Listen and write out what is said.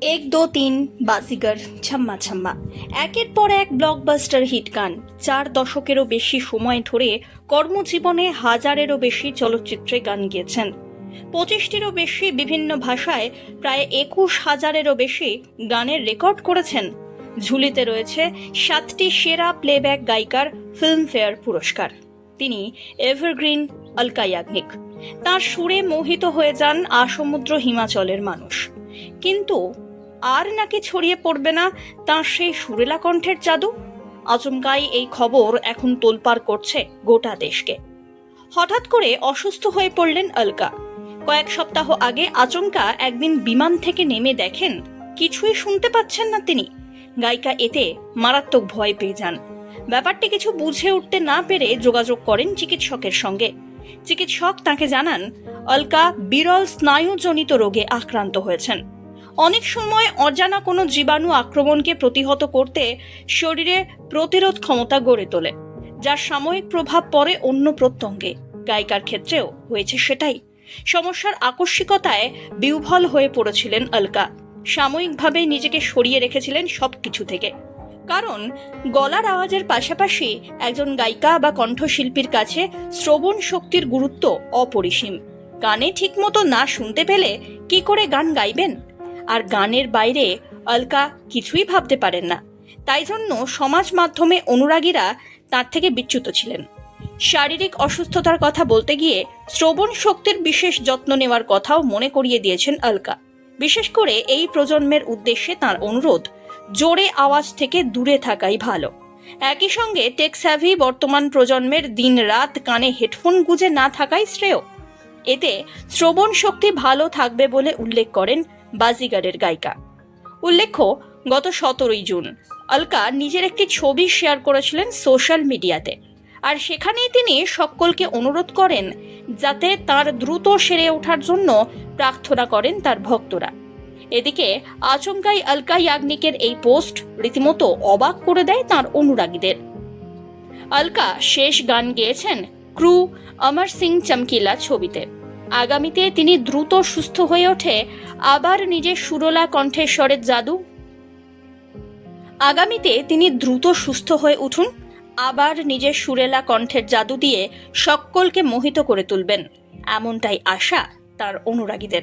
এক, দো, তিন, বাজিগর ছাম্মা ছাম্মা একের পর এক ব্লকবাস্টার হিট গান। চার দশকেরও বেশি সময় ধরে কর্মজীবনে হাজারেরও বেশি চলচ্চিত্রে গান গেয়েছেন। পঁচিশটিরও বেশি বিভিন্ন ভাষায় প্রায় একুশ হাজারেরও বেশি গানের রেকর্ড করেছেন। ঝুলিতে রয়েছে সাতটি সেরা প্লেব্যাক গায়িকার ফিল্মফেয়ার পুরস্কার। তিনি এভারগ্রিন অলকা ইয়াগনিক তার সুরে মোহিত হয়ে যান আসমুদ্র হিমাচলের মানুষ। কিন্তু আর নাকি ছড়িয়ে পড়বে না তার সেই সুরেলা কণ্ঠের জাদু? আচমকাই এই খবর এখন তোলপাড় করছে গোটা দেশকে। হঠাৎ করে অসুস্থ হয়ে পড়লেন অলকা কয়েক সপ্তাহ আগে আচমকা একদিন বিমান থেকে নেমে দেখেন, কিছুই শুনতে পাচ্ছেন না তিনি। গায়িকা এতে মারাত্মক ভয় পেয়ে যান। ব্যাপারটি কিছু বুঝে উঠতে না পেরে যোগাযোগ করেন চিকিৎসকের সঙ্গে। চিকিৎসক তাকে জানান অলকা বিরল স্নায়ুজনিত রোগে আক্রান্ত হয়েছেন। অনেক সময় অজানা কোনো জীবাণু আক্রমণকে প্রতিহত করতে শরীরে প্রতিরোধ ক্ষমতা গড়ে তোলে যার সাময়িক প্রভাব পড়ে অন্য প্রত্যঙ্গে। গায়িকার ক্ষেত্রেও হয়েছে সেটাই। সমস্যার আকস্মিকতায় বিহ্বল হয়ে পড়েছিলেন অলকা সাময়িকভাবে নিজেকে সরিয়ে রেখেছিলেন সব কিছু থেকে। কারণ, গলার আওয়াজের পাশাপাশি একজন গায়িকা বা কণ্ঠশিল্পীর কাছে শ্রবণ শক্তির গুরুত্ব অপরিসীম। গানে ঠিকমতো না শুনতে পেলে কি করে গান গাইবেন? আর গানের বাইরে অলকা কিছুই ভাবতে পারেন না। তাই জন্য সমাজ মাধ্যমে অনুরাগীরা তার থেকে বিচ্যুত ছিলেন। শারীরিক অসুস্থতার কথা বলতে গিয়ে শ্রবণ শক্তির বিশেষ যত্ন নেওয়ার কথাও মনে করিয়ে দিয়েছেন অলকা বিশেষ করে এই প্রজন্মের উদ্দেশ্যে তার অনুরোধ, জোরে আওয়াজ থেকে দূরে থাকাই ভালো। একই সঙ্গে টেক্সাভি বর্তমান প্রজন্মের দিন রাত কানে হেডফোন গুজে না থাকাই শ্রেয়। এতে শ্রবণ শক্তি ভালো থাকবে বলে উল্লেখ করেন বাজিগারের গায়িকা। উল্লেখ্য, গত সতেরোই জুন অলকা নিজের একটি ছবি শেয়ার করেছিলেন সোশ্যাল মিডিয়াতে। আর সেখানেই তিনি সকলকে অনুরোধ করেন যাতে তার দ্রুত সেরে ওঠার জন্য প্রার্থনা করেন তার ভক্তরা। এদিকে আচমকাই অলকা ইয়াগনিকের এই পোস্ট রীতিমতো অবাক করে দেয় তার অনুরাগীদের। অলকা শেষ গান গেয়েছেন ক্রু অমর সিং চমকিলা ছবিতে। আগামীতে তিনি দ্রুত সুস্থ হয়ে ওঠে, আবার নিজের সুরলা কণ্ঠেশ্বরের জাদু। আগামীতে তিনি দ্রুত সুস্থ হয়ে উঠুন, আবার নিজের সুরেলা কণ্ঠের জাদু দিয়ে সকলকে মোহিত করে তুলবেন। এমনটাই আশা তার অনুরাগীদের।